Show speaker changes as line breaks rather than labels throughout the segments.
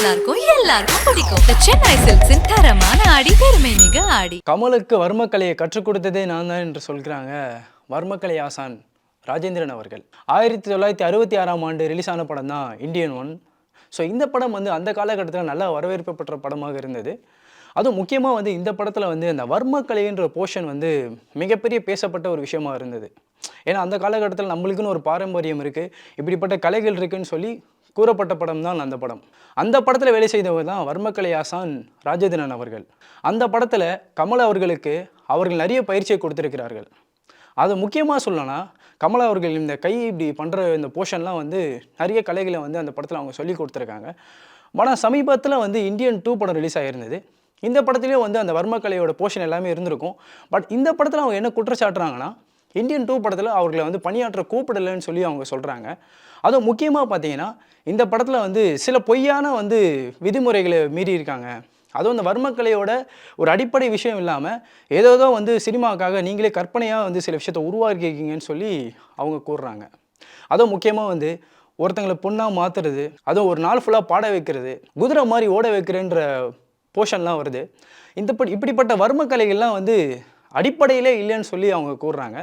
நல்லா இருக்கும் எல்லாருக்கும் பிடிக்கும். The சென்னை சில்க்ஸின் தரமான ஆடி பெருமை மிக ஆடி.
கமலுக்கு வர்மக்கலையை கற்றுக் கொடுத்ததே நான் தான் என்று சொல்கிறாங்க வர்மக்கலை ஆசான் ராஜேந்திரன் அவர்கள். ஆயிரத்தி தொள்ளாயிரத்தி அறுபத்தி ஆறாம் ஆண்டு ரிலீஸ் ஆன படம் தான் இந்தியன் ஒன் ஸோ இந்த படம் வந்து அந்த காலகட்டத்தில் நல்லா வரவேற்பு பெற்ற படமாக இருந்தது. அதுவும் முக்கியமாக வந்து இந்த படத்தில் வந்து அந்த வர்மக்கலைன்ற போர்ஷன் வந்து மிகப்பெரிய பேசப்பட்ட ஒரு விஷயமா இருந்தது. ஏன்னா அந்த காலகட்டத்தில் நம்மளுக்குன்னு ஒரு பாரம்பரியம் இருக்குது இப்படிப்பட்ட கலைகள் இருக்குதுன்னு சொல்லி கூறப்பட்ட படம் தான் அந்த படம். அந்த படத்தில் வேலை செய்தவர் தான் வர்மக்கலை ஆசான் ராஜேந்திரன் அவர்கள். அந்த படத்தில் கமல் அவர்களுக்கு அவர்கள் நிறைய பயிற்சியை கொடுத்துருக்கிறார்கள். அது முக்கியமாக சொல்லணும்னா கமல் அவர்கள் இந்த கை இப்படி பண்ணுற இந்த போர்ஷன்லாம் வந்து நிறைய கலைகளை வந்து அந்த படத்தில் அவங்க சொல்லி கொடுத்துருக்காங்க. ஆனால் சமீபத்தில் வந்து இந்தியன் டூ படம் ரிலீஸ் ஆகிருந்தது இந்த படத்துலேயும் வந்து அந்த வர்மக்கலையோட போர்ஷன் எல்லாமே இருந்திருக்கும். பட் இந்த படத்தில் அவங்க என்ன குற்றச்சாட்டுறாங்கன்னா இந்தியன் டூ படத்தில் அவர்களை வந்து பணியாற்ற கூப்பிடலைன்னு சொல்லி அவங்க சொல்கிறாங்க அதுவும் முக்கியமாக பார்த்தீங்கன்னா இந்த படத்தில் வந்து சில பொய்யான வந்து விதிமுறைகளை மீறி இருக்காங்க. அதுவும் இந்த வர்மக்கலையோட ஒரு அடிப்படை விஷயம் இல்லாமல் ஏதோதோ வந்து சினிமாவுக்காக நீங்களே கற்பனையாக வந்து சில விஷயத்தை உருவாக்கியிருக்கீங்கன்னு சொல்லி அவங்க கூறுறாங்க. அதுவும் முக்கியமாக வந்து ஒருத்தங்களை பொண்ணாக மாற்றுறது அதுவும் ஒரு நாள் ஃபுல்லாக பாட வைக்கிறது குதிரை மாதிரி ஓட வைக்கிறேன்ற போர்ஷன்லாம் வருது. இந்த இப்படிப்பட்ட வர்ம கலைகள்லாம் வந்து அடிப்படையிலே இல்லைன்னு சொல்லி அவங்க கூறுறாங்க.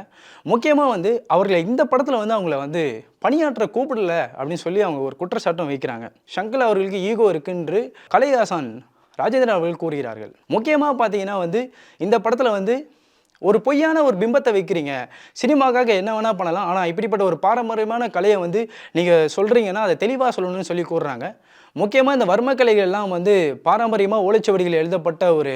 முக்கியமாக வந்து அவர்களை இந்த படத்தில் வந்து அவங்கள வந்து பணியாற்ற கூப்பிடல அப்படின்னு சொல்லி அவங்க ஒரு குற்றச்சாட்டம் வைக்கிறாங்க. சங்கர் அவர்களுக்கு ஈகோ இருக்குன்று கலைதாசன் ராஜேந்திரன் அவர்கள் கூறுகிறார்கள். முக்கியமாக பார்த்தீங்கன்னா வந்து இந்த படத்தில் வந்து ஒரு பொய்யான ஒரு பிம்பத்தை வைக்கிறீங்க. சினிமாக்காக என்ன வேணால் பண்ணலாம். ஆனால் இப்படிப்பட்ட ஒரு பாரம்பரியமான கலையை வந்து நீங்கள் சொல்கிறீங்கன்னா அதை தெளிவாக சொல்லணும்னு சொல்லி கூறுறாங்க. முக்கியமாக இந்த வர்ம கலைகள் எல்லாம் வந்து பாரம்பரியமாக ஓலைச்சுவடிகள் எழுதப்பட்ட ஒரு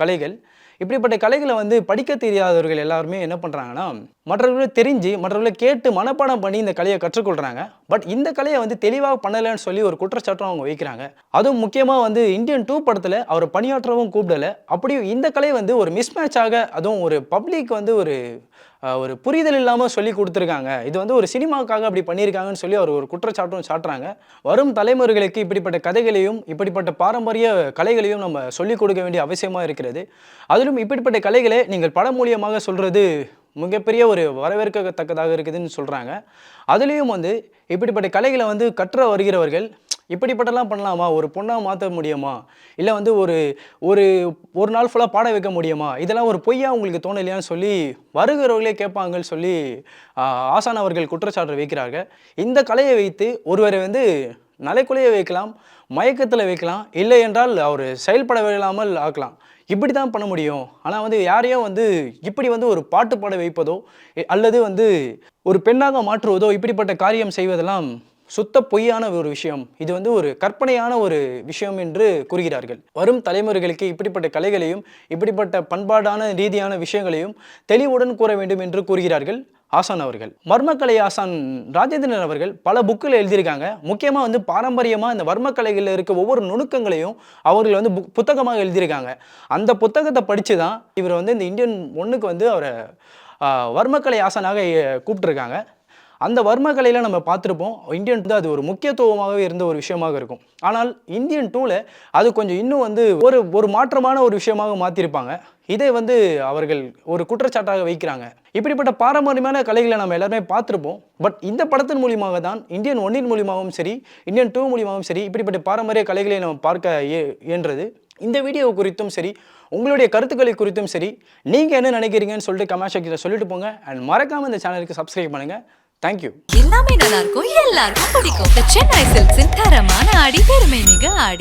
கலைகள். இப்படிப்பட்ட கலைகளை வந்து படிக்க தெரியாதவர்கள் எல்லாருமே என்ன பண்ணுறாங்கன்னா மற்றவர்களை தெரிஞ்சு மற்றவர்களை கேட்டு மனப்பாடம் பண்ணி இந்த கலையை கற்றுக்கொள்கிறாங்க பட் இந்த கலையை வந்து தெளிவாக பண்ணலைன்னு சொல்லி ஒரு குற்றச்சாட்டும் அவங்க வைக்கிறாங்க. அதுவும் முக்கியமாக வந்து இந்தியன் டூ படத்தில் அவர் பணியாற்றவும் கூப்பிடல. அப்படியும் இந்த கலை வந்து ஒரு மிஸ்மேட்சாக அதுவும் ஒரு பப்ளிக் வந்து ஒரு ஒரு புரிதல் இல்லாமல் சொல்லி கொடுத்துருக்காங்க. இது வந்து ஒரு சினிமாவுக்காக அப்படி பண்ணியிருக்காங்கன்னு சொல்லி அவர் ஒரு குற்றச்சாட்டும் சாட்டுறாங்க. வரும் தலைமுறைகளுக்கு இப்படிப்பட்ட கதைகளையும் இப்படிப்பட்ட பாரம்பரிய கலைகளையும் நம்ம சொல்லிக் கொடுக்க வேண்டிய அவசியமாக இருக்கிறது. அதிலும் இப்படிப்பட்ட கலைகளை நீங்கள் படம் மூலியமாக சொல்கிறது மிகப்பெரிய ஒரு வரவேற்கத்தக்கதாக இருக்குதுன்னு சொல்கிறாங்க அதுலேயும் வந்து இப்படிப்பட்ட கலைகளை வந்து கற்ற வருகிறவர்கள் இப்படிப்பட்டலாம் பண்ணலாமா? ஒரு பொண்ணாக மாற்ற முடியுமா? இல்லை வந்து ஒரு ஒரு ஒரு நாள் ஃபுல்லாக பாட வைக்க முடியுமா? இதெல்லாம் ஒரு பொய்யா உங்களுக்கு தோணலையான்னு சொல்லி வருகிறவர்களே கேட்பாங்கன்னு சொல்லி ஆசான் அவர்கள் குற்றச்சாட்டு வைக்கிறார்கள். இந்த கலையை வைத்து ஒருவரை வந்து நலைக்குலைய வைக்கலாம் மயக்கத்தில் வைக்கலாம் இல்லை என்றால் அவர் செயல்பட விடாமல் ஆக்கலாம். இப்படி தான் பண்ண முடியும். ஆனால் வந்து யாரையும் வந்து இப்படி வந்து ஒரு பாட்டு பாட வைப்பதோ அல்லது வந்து ஒரு பெண்ணாக மாற்றுவதோ இப்படிப்பட்ட காரியம் செய்வதெல்லாம் சுத்த பொய்யான ஒரு விஷயம். இது வந்து ஒரு கற்பனையான ஒரு விஷயம் என்று கூறுகிறார்கள். வரும் தலைமுறைகளுக்கு இப்படிப்பட்ட கலைகளையும் இப்படிப்பட்ட பண்பாடான ரீதியான விஷயங்களையும் தெளிவுடன் கூற வேண்டும் என்று கூறுகிறார்கள் ஆசான் அவர்கள். மர்மக்கலை ஆசான் ராஜேந்திரன் அவர்கள் பல புக்கில் எழுதியிருக்காங்க. முக்கியமாக வந்து பாரம்பரியமாக இந்த வர்மக்கலைகளில் இருக்க ஒவ்வொரு நுணுக்கங்களையும் அவர்கள் வந்து புக் புத்தகமாக எழுதியிருக்காங்க. அந்த புத்தகத்தை படித்து தான் இவர் வந்து இந்த இந்தியன் ஒன்றுக்கு வந்து அவரை வர்மக்கலை ஆசானாக கூப்பிட்டுருக்காங்க. அந்த வர்மக்கலையில் நம்ம பார்த்துருப்போம் இந்தியன் டூ அது ஒரு முக்கியத்துவமாகவே இருந்த ஒரு விஷயமாக இருக்கும். ஆனால் இந்தியன் டூவில் அது கொஞ்சம் இன்னும் வந்து ஒரு ஒரு மாற்றமான ஒரு விஷயமாக மாற்றிருப்பாங்க இதை வந்து அவர்கள் ஒரு குற்றச்சாட்டாக வைக்கிறாங்க. இப்படிப்பட்ட பாரம்பரியமான கலைகளை நம்ம எல்லாருமே பார்த்துருப்போம். பட் இந்த படத்தின் மூலியமாக தான் இந்தியன் ஒன்னின் மூலியமாகவும் சரி இந்தியன் டூ மூலியமாகவும் சரி இப்படிப்பட்ட பாரம்பரிய கலைகளை நம்ம பார்க்க இய- இயன்றது. இந்த வீடியோ குறித்தும் சரி உங்களுடைய கருத்துக்களை குறித்தும் சரி நீங்கள் என்ன நினைக்கிறீங்கன்னு சொல்லிட்டு கமெண்ட் செக்ஷனில் சொல்லிட்டு போங்க. அண்ட் மறக்காமல் இந்த சேனலுக்கு சப்ஸ்கிரைப் பண்ணுங்கள் தேங்க்யூ
எல்லாமே நல்லா இருக்கும் எல்லாருக்கும் பிடிக்கும். சென்னை சில்க்ஸின் தரமான ஆடி பெருமை மிக ஆடி.